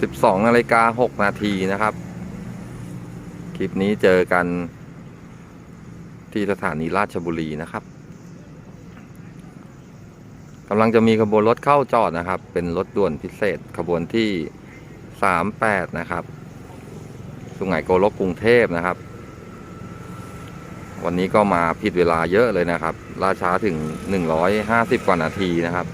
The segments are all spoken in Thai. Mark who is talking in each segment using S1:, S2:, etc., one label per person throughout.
S1: 12นาฬิกา6นาทีนะครับ คลิปนี้เจอกันที่สถานีราชบุรีนะครับกำลังจะมีขบวนรถเข้าจอดนะครับ เป็นรถด่วนพิเศษขบวนที่ 38 นะครับ สุไหงโกลกกรุงเทพนะครับ วันนี้ก็มาผิดเวลาเยอะเลยนะครับล่าช้าถึง 150 กว่านาทีนะครับ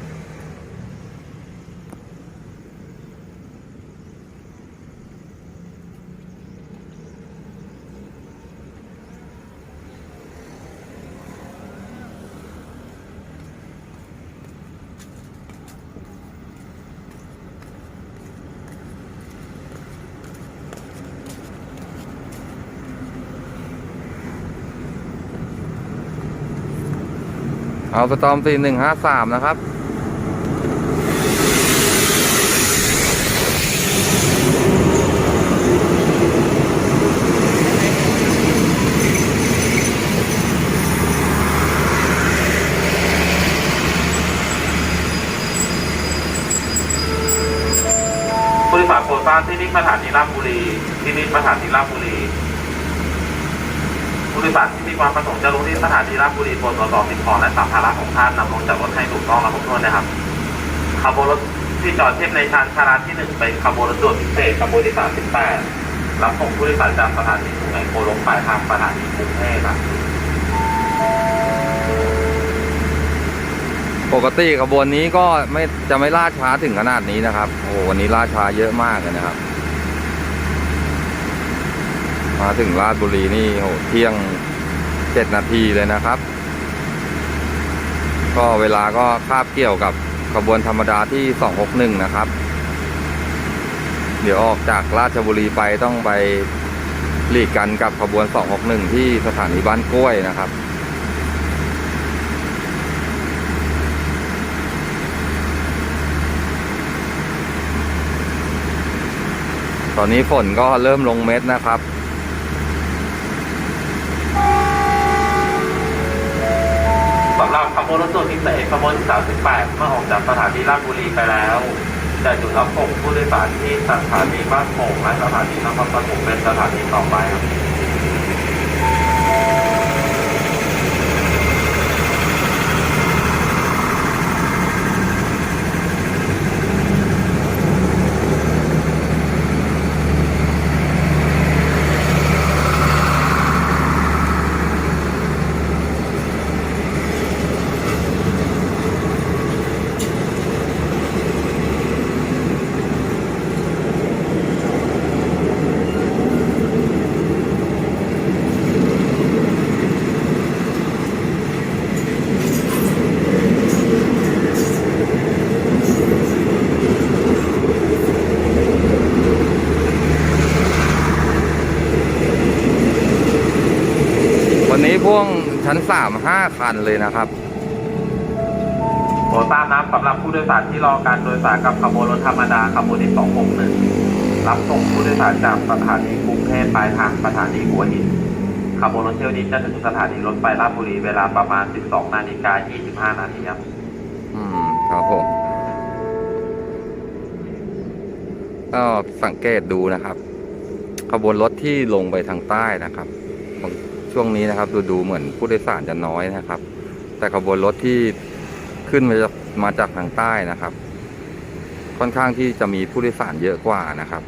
S1: เอาสตอมสี่หนึ่งห้าสามนะครับ
S2: ผู้โดยสารโปรดทราบที่นี่สถานีราชบุรี ที่นี่สถานีราชบุรี ผู้โดยสารที่มีความประสงค์จะลงที่สถานีราชบุรีโปรดตรวจสอบสิ่งของและสัมภาระของท่านนำลงจากรถให้ถูกต้องและครบถ้วนนะครับขบวนรถที่จอดเทียบในชานชาลาที่หนึ่งเป็นขบวนรถด่วนพิเศษขบวนที่สามสิบแปดรับส่งผู้โดยสารจากสถานีสุไหงโกลกปลายทางสถานีกรุงเทพครับ
S1: ปกติขบวนนี้ก็ไม่จะไม่ล่าช้าถึงขนาดนี้นะครับ โอ้วันนี้ล่าช้าเยอะมากเลยนะครับ มาถึงราชบุรีนี่โหเที่ยงเจ็ดนาทีเลยนะครับ ก็เวลาก็คาบเกี่ยวกับขบวนธรรมดาที่261นะครับ เดี๋ยวออกจากราชบุรีไปต้องไปหลีกกันกับขบวน261ที่สถานีบ้านกล้วยนะครับตอนนี้ฝนก็เริ่มลงเม็ดนะครับ
S2: สำห รถด่วนพิเศษขบวนที่38เมื่อออกจากสถานีราชบุรีไปแล้วจะหยุดรับส่งผู้โดยสารที่สถานีบ้านโป่งและสถานีนครปฐมเป็นสถานีต่อไปครับ
S1: พ่วงชั้นสามห้าคันเลยนะครับ
S2: โปรดทราบนะสำหรับผู้โดยสารที่รอการโดยสารกับขบวนรถธรรมดาขบวนที่261รับส่งผู้โดยสารจากสถานีกรุงเทพปลายทางสถานีหัวหินขบวนรถเที่ยวนี้จะถึงสถานีรถไฟราชบุรีเวลาประมาณ 12นาฬิกา25นาทีครับ
S1: อืม ครับผมก็สังเกตดูนะครับ ขบวนรถที่ลงไปทางใต้นะครับบาง ช่วงนี้นะครับ ดูดูเหมือนผู้โดยสารจะน้อยนะครับ แต่ขบวนรถที่ขึ้นมาจากมาจากทางใต้นะครับ ค่อนข้างที่จะมีผู้โดยสารเยอะกว่านะครับ